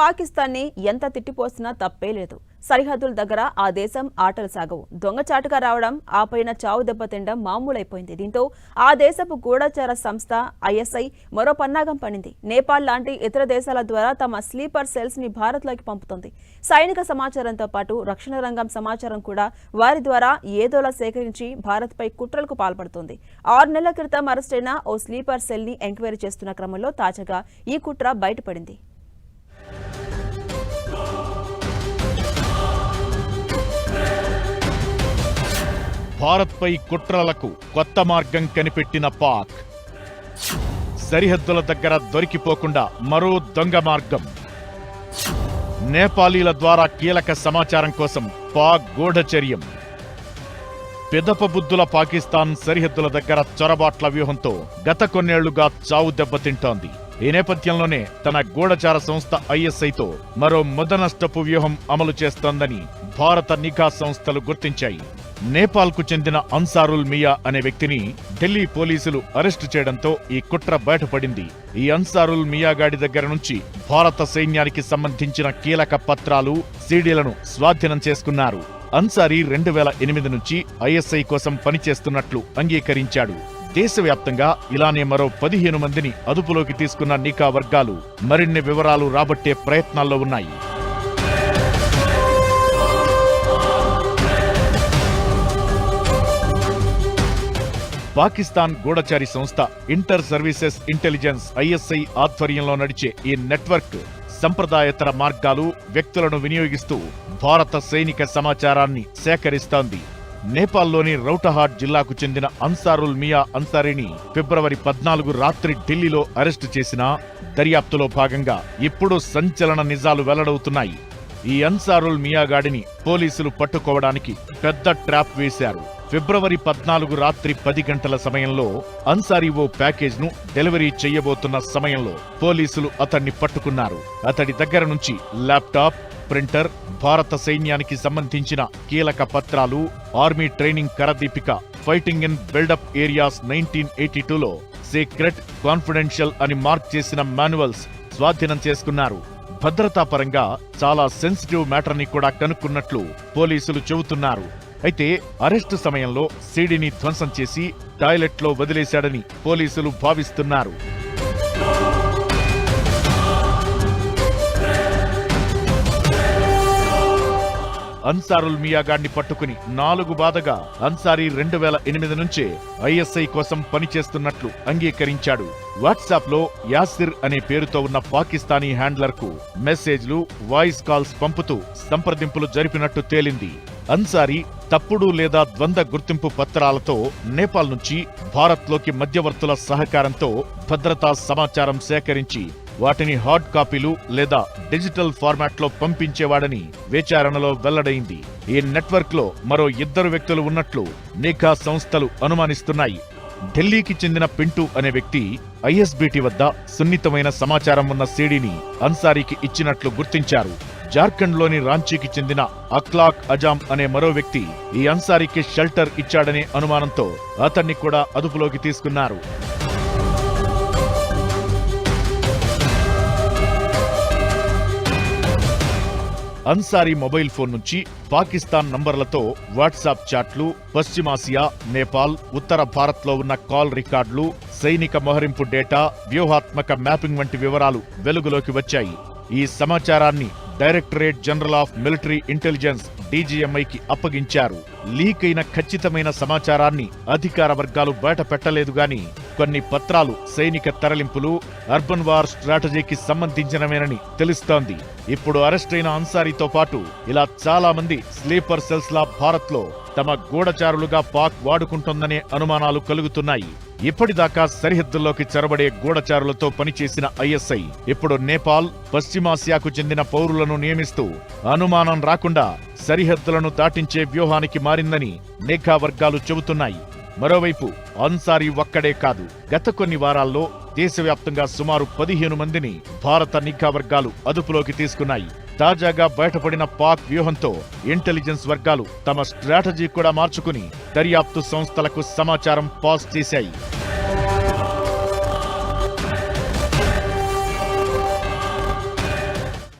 పాకిస్తాన్ని ఎంత తిట్టిపోసినా తప్పే లేదు. సరిహద్దుల దగ్గర ఆ దేశం ఆటలు సాగవు. దొంగచాటుగా రావడం ఆ పైన చావు దెబ్బతిండం మామూలైపోయింది. దీంతో ఆ దేశపు గూఢచార సంస్థ ఐఎస్ఐ మరో పన్నాగం పడింది. నేపాల్ లాంటి ఇతర దేశాల ద్వారా తమ స్లీపర్ సెల్స్ని భారత్లోకి పంపుతుంది. సైనిక సమాచారంతో పాటు రక్షణ రంగం సమాచారం కూడా వారి ద్వారా ఏదోలా సేకరించి భారత్పై కుట్రలకు పాల్పడుతుంది. ఆరు నెలల క్రితం అరెస్టైన ఓ స్లీపర్ సెల్ని ఎంక్వైరీ చేస్తున్న క్రమంలో తాజాగా ఈ కుట్ర బయటపడింది. భారత్పై కుట్రలకు కొత్త మార్గం కనిపెట్టిన పాక్. సరిహద్దుల దగ్గర దొరికిపోకుండా మరో దొంగ మార్గం. నేపాలీల ద్వారా కీలక సమాచారం కోసం పాక్ గూఢచర్యం. పెదపబుద్ధుల పాకిస్తాన్ సరిహద్దుల దగ్గర చొరబాట్ల వ్యూహంతో గత కొన్నేళ్ళుగా చావు దెబ్బతింటోంది ఈ నేపథ్యంలోనే తన గూఢచార సంస్థ ఐఎస్ఐతో మరో ముదనష్టపు వ్యూహం అమలు చేస్తోందని భారత నిఘా సంస్థలు గుర్తించాయి. నేపాల్కు చెందిన అన్సారుల్ మియా అనే వ్యక్తిని ఢిల్లీ పోలీసులు అరెస్టు చేయడంతో ఈ కుట్ర బయటపడింది. ఈ అన్సారుల్ మియా గాడి దగ్గర నుంచి భారత సైన్యానికి సంబంధించిన కీలక పత్రాలు సీడీలను స్వాధీనం చేసుకున్నారు. అన్సారీ రెండు వేల ఎనిమిది నుంచి ఐఎస్ఐ కోసం పనిచేస్తున్నట్లు అంగీకరించాడు. దేశవ్యాప్తంగా ఇలానే మరో పదిహేను మందిని అదుపులోకి తీసుకున్న నికా వర్గాలు మరిన్ని వివరాలు రాబట్టే ప్రయత్నాల్లో ఉన్నాయి. పాకిస్తాన్ గూఢచారి సంస్థ ఇంటర్ సర్వీసెస్ ఇంటెలిజెన్స్ ఐఎస్ఐ ఆధ్వర్యంలో నడిచే ఈ నెట్వర్క్ సంప్రదాయేతర మార్గాలు వ్యక్తులను వినియోగిస్తూ భారత సైనిక సమాచారాన్ని సేకరిస్తోంది. నేపాల్లోని రౌటహాట్ జిల్లాకు చెందిన అన్సారుల్ మియా అన్సారీని ఫిబ్రవరి పద్నాలుగు రాత్రి ఢిల్లీలో అరెస్టు చేసిన దర్యాప్తులో భాగంగా ఇప్పుడు సంచలన నిజాలు వెల్లడవుతున్నాయి. ఈ అన్సారుల్ మియాగాడిని పోలీసులు పట్టుకోవడానికి పెద్ద ట్రాప్ వేశారు. ఫిబ్రవరి పద్నాలుగు రాత్రి పది గంటల సమయంలో అన్సారీ ఓ ప్యాకేజ్ను డెలివరీ చేయబోతున్న సమయంలో పోలీసులు అతన్ని పట్టుకున్నారు. అతడి దగ్గర నుంచి ల్యాప్టాప్ ప్రింటర్ భారత సైన్యానికి సంబంధించిన కీలక పత్రాలు army training కరదీపిక fighting in built up areas nineteen eighty టూలో సీక్రెట్ కాన్ఫిడెన్షియల్ అని మార్క్ చేసిన మాన్యువల్స్ స్వాధీనం చేసుకున్నారు. భద్రతా పరంగా చాలా సెన్సిటివ్ మ్యాటర్ని కూడా కనుక్కున్నట్లు పోలీసులు చెబుతున్నారు. అయితే అరెస్టు సమయంలో సీడీని ధ్వంసం చేసి టాయిలెట్లో వదిలేశాడని పోలీసులు భావిస్తున్నారు. అన్సారుల్ మియాగాడ్ని పట్టుకుని నాలుగు బాధగా అన్సారీ రెండు వేల ఎనిమిది నుంచే ఐఎస్ఐ కోసం పనిచేస్తున్నట్లు అంగీకరించాడు. వాట్సాప్లో యాసిర్ అనే పేరుతో ఉన్న పాకిస్తానీ హ్యాండ్లర్కు మెసేజ్లు వాయిస్ కాల్స్ పంపుతూ సంప్రదింపులు జరిపినట్టు తేలింది. అన్సారీ తప్పుడు లేదా ద్వంద్వ గుర్తింపు పత్రాలతో నేపాల్ నుంచి భారత్లోకి మధ్యవర్తుల సహకారంతో భద్రతా సమాచారం సేకరించి వాటిని హార్డ్ కాపీలు లేదా డిజిటల్ ఫార్మాట్లో పంపించేవాడని విచారణలో వెల్లడైంది. ఈ నెట్వర్క్లో మరో ఇద్దరు వ్యక్తులు ఉన్నట్లు నిఘా సంస్థలు అనుమానిస్తున్నాయి. ఢిల్లీకి చెందిన పింటూ అనే వ్యక్తి ఐఎస్బిటి వద్ద సున్నితమైన సమాచారం ఉన్న సీడీని అన్సారీకి ఇచ్చినట్లు గుర్తించారు. జార్ఖండ్లోని రాంచీకి చెందిన అక్లాక్ అజామ్ అనే మరో వ్యక్తి ఈ అన్సారీకి షెల్టర్ ఇచ్చాడనే అనుమానంతో అతన్ని కూడా అదుపులోకి తీసుకున్నారు. అన్సారీ మొబైల్ ఫోన్ నుంచి పాకిస్తాన్ నంబర్లతో వాట్సాప్ చాట్లు పశ్చిమాసియా నేపాల్ ఉత్తర భారత్లో ఉన్న కాల్ రికార్డులు సైనిక మోహరింపు డేటా వ్యూహాత్మక మ్యాపింగ్ వంటి వివరాలు వెలుగులోకి వచ్చాయి. ఈ సమాచారాన్ని Directorate General of Military Intelligence డీజీఎంఐకి అప్పగించారు. లీక్ అయిన ఖచ్చితమైన సమాచారాన్ని అధికార వర్గాలు బయట పెట్టలేదు గాని కొన్ని పత్రాలు సైనిక తరలింపులు అర్బన్ వార్ స్ట్రాటజీకి సంబంధించినవేనని తెలుస్తోంది. ఇప్పుడు అరెస్ట్ అయిన అన్సారీతో పాటు ఇలా చాలా మంది స్లీపర్ సెల్స్ లా భారత్లో తమ గూఢచారులుగా పాక్ వాడుకుంటోందనే అనుమానాలు కలుగుతున్నాయి. ఇప్పటిదాకా సరిహద్దుల్లోకి చొరబడే గూఢచారులతో పనిచేసిన ఐఎస్ఐ ఇప్పుడు నేపాల్ పశ్చిమాసియాకు చెందిన పౌరులను నియమిస్తూ అనుమానం రాకుండా సరిహద్దులను దాటించే వ్యూహానికి మారిందని నిఘా వర్గాలు చెబుతున్నాయి. మరోవైపు అన్సారీ ఒక్కడే కాదు గత కొన్ని వారాల్లో దేశవ్యాప్తంగా సుమారు పదిహేను మందిని భారత నిఘా వర్గాలు అదుపులోకి తీసుకున్నాయి. తాజాగా బయటపడిన పాక్ వ్యూహంతో ఇంటెలిజెన్స్ వర్గాలు తమ స్ట్రాటజీ కూడా మార్చుకుని దర్యాప్తు సంస్థలకు సమాచారం పాస్ చేశాయి.